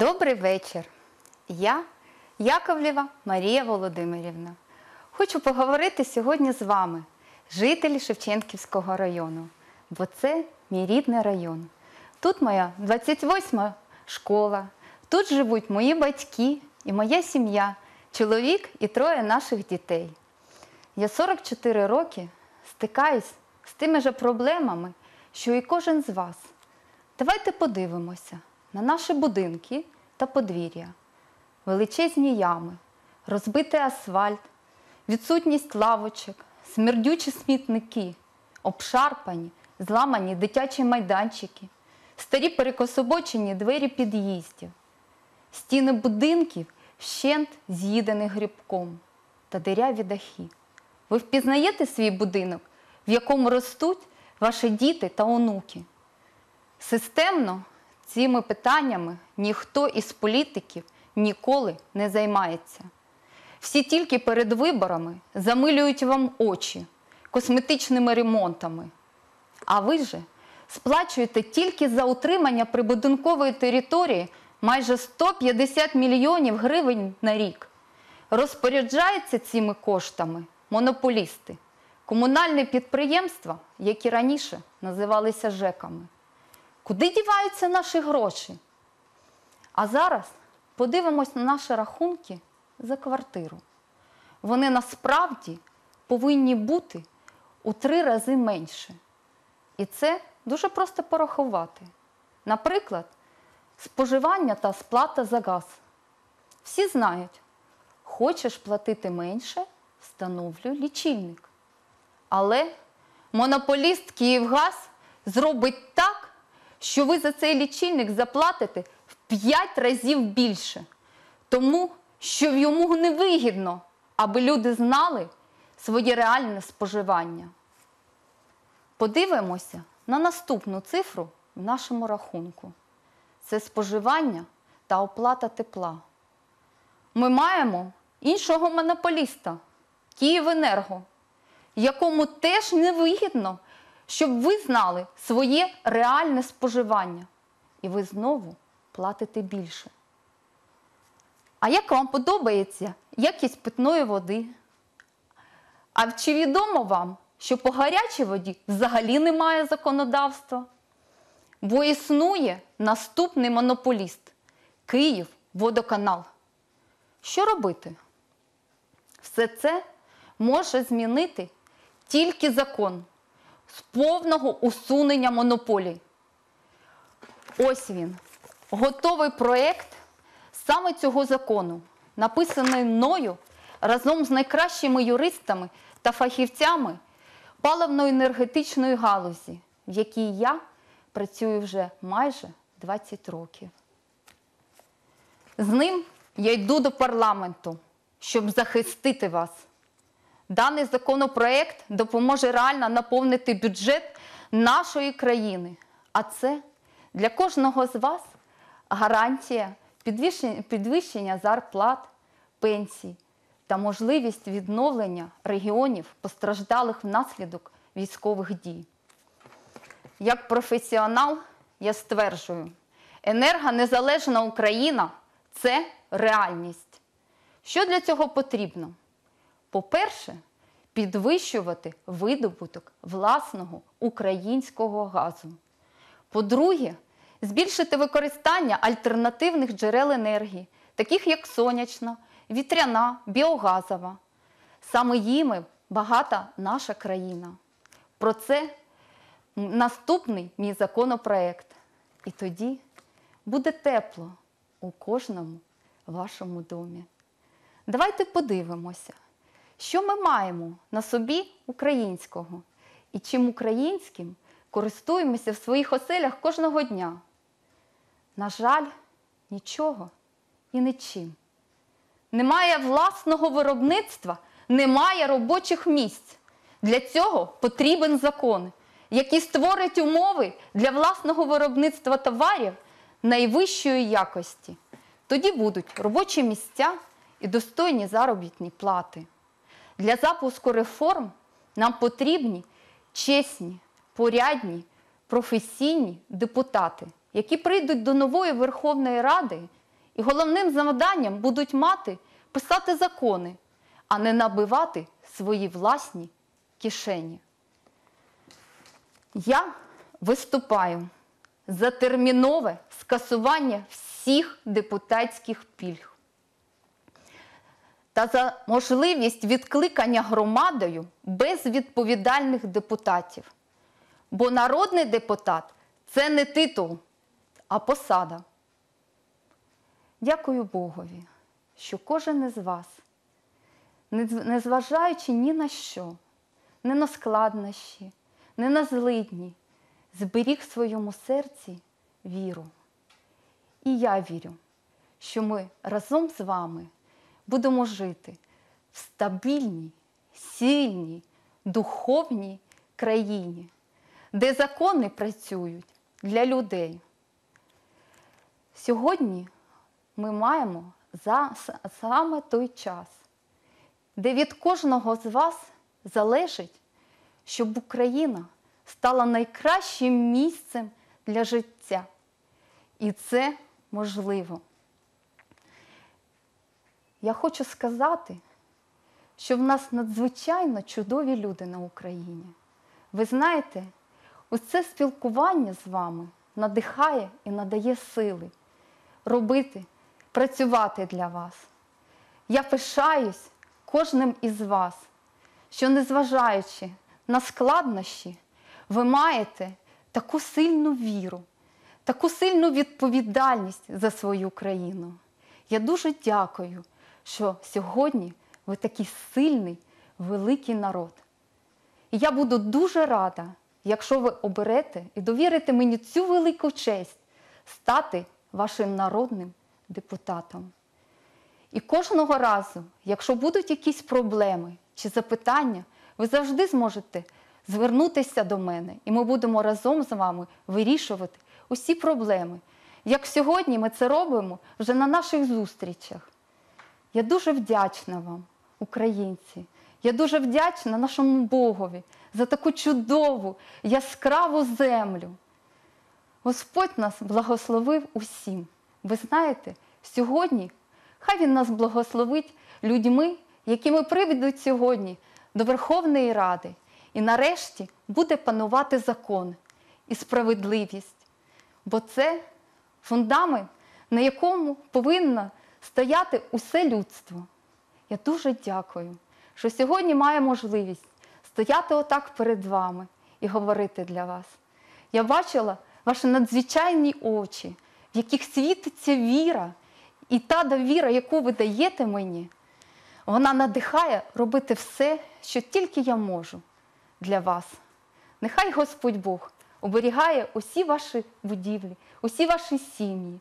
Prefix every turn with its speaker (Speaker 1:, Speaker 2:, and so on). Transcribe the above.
Speaker 1: Добрий вечір. Я Яковлєва Марія Володимирівна. Хочу поговорити сьогодні з вами, жителі Шевченківського району, бо це мій рідний район. Тут моя 28-ма школа, тут живуть мої батьки і моя сім'я, чоловік і троє наших дітей. Я 44 роки стикаюсь з тими же проблемами, що і кожен з вас. Давайте подивимося на наші будинки та подвір'я, величезні ями, розбитий асфальт, відсутність лавочок, смердючі смітники, обшарпані, зламані дитячі майданчики, старі перекособочені двері під'їздів, стіни будинків вщент з'їдені грибком та диряві дахи. Ви впізнаєте свій будинок, в якому ростуть ваші діти та онуки? Системно цими питаннями ніхто із політиків ніколи не займається. Всі тільки перед виборами замилюють вам очі косметичними ремонтами. А ви же сплачуєте тільки за утримання прибудинкової території майже 150 мільйонів гривень на рік. Розпоряджаються цими коштами монополісти, комунальні підприємства, які раніше називалися ЖЕКами. Куди діваються наші гроші? А зараз подивимось на наші рахунки за квартиру. Вони насправді повинні бути у три рази менше. І це дуже просто порахувати. Наприклад, споживання та сплата за газ. Всі знають, хочеш платити менше, встановлюй лічильник. Але монополіст Київгаз зробить так, що ви за цей лічильник заплатите в 5 разів більше. Тому що йому невигідно, аби люди знали своє реальне споживання. Подивимося на наступну цифру в нашому рахунку. Це споживання та оплата тепла. Ми маємо іншого монополіста Київенерго, якому теж невигідно, щоб ви знали своє реальне споживання. І ви знову платите більше. А як вам подобається якість питної води? А чи відомо вам, що по гарячій воді взагалі немає законодавства? Бо існує наступний монополіст Київ водоканал. Що робити? Все це може змінити тільки закон з повного усунення монополій. Ось він. Готовий проєкт саме цього закону, написаний мною разом з найкращими юристами та фахівцями паливно-енергетичної галузі, в якій я працюю вже майже 20 років. З ним я йду до парламенту, щоб захистити вас. Даний законопроект допоможе реально наповнити бюджет нашої країни. А це для кожного з вас гарантія підвищення, зарплат, пенсій та можливість відновлення регіонів, постраждалих внаслідок військових дій. Як професіонал, я стверджую, енергонезалежна Україна це реальність. Що для цього потрібно? По-перше, підвищувати видобуток власного українського газу. По-друге, збільшити використання альтернативних джерел енергії, таких як сонячна, вітряна, біогазова. Саме їми багата наша країна. Про це наступний мій законопроект. І тоді буде тепло у кожному вашому домі. Давайте подивимося, що ми маємо на собі українського і чим українським користуємося в своїх оселях кожного дня. На жаль, нічого і нічим. Немає власного виробництва, немає робочих місць. Для цього потрібен закон, який створить умови для власного виробництва товарів найвищої якості. Тоді будуть робочі місця і достойні заробітні плати. Для запуску реформ нам потрібні чесні, порядні, професійні депутати, які прийдуть до нової Верховної Ради і головним завданням будуть мати писати закони, а не набивати свої власні кишені. Я виступаю за термінове скасування всіх депутатських пільг та за можливість відкликання громадою без відповідальних депутатів. Бо народний депутат це не титул, а посада. Дякую Богові, що кожен із вас, незважаючи ні на що, не на складнощі, не на злидні, зберіг в своєму серці віру. І я вірю, що ми разом з вами будемо жити в стабільній, сильній, духовній країні, де закони працюють для людей. Сьогодні ми маємо за, саме той час, де від кожного з вас залежить, щоб Україна стала найкращим місцем для життя. І це можливо. Я хочу сказати, що в нас надзвичайно чудові люди на Україні. Ви знаєте, ось це спілкування з вами надихає і надає сили робити, працювати для вас. Я пишаюсь кожним із вас, що незважаючи на складнощі, ви маєте таку сильну віру, таку сильну відповідальність за свою країну. Я дуже дякую, що сьогодні ви такий сильний, великий народ. І я буду дуже рада, якщо ви оберете і довірите мені цю велику честь стати вашим народним депутатом. І кожного разу, якщо будуть якісь проблеми чи запитання, ви завжди зможете звернутися до мене, і ми будемо разом з вами вирішувати усі проблеми. Як сьогодні ми це робимо вже на наших зустрічах. Я дуже вдячна вам, українці. Я дуже вдячна нашому Богові за таку чудову, яскраву землю. Господь нас благословив усім. Ви знаєте, сьогодні хай Він нас благословить людьми, якими приведуть сьогодні до Верховної Ради. І нарешті буде панувати закон і справедливість. Бо це фундамент, на якому повинно стояти усе людство. Я дуже дякую, що сьогодні маю можливість стояти отак перед вами і говорити для вас. Я бачила ваші надзвичайні очі, в яких світиться віра, і та довіра, яку ви даєте мені, вона надихає робити все, що тільки я можу для вас. Нехай Господь Бог оберігає усі ваші будівлі, усі ваші сім'ї.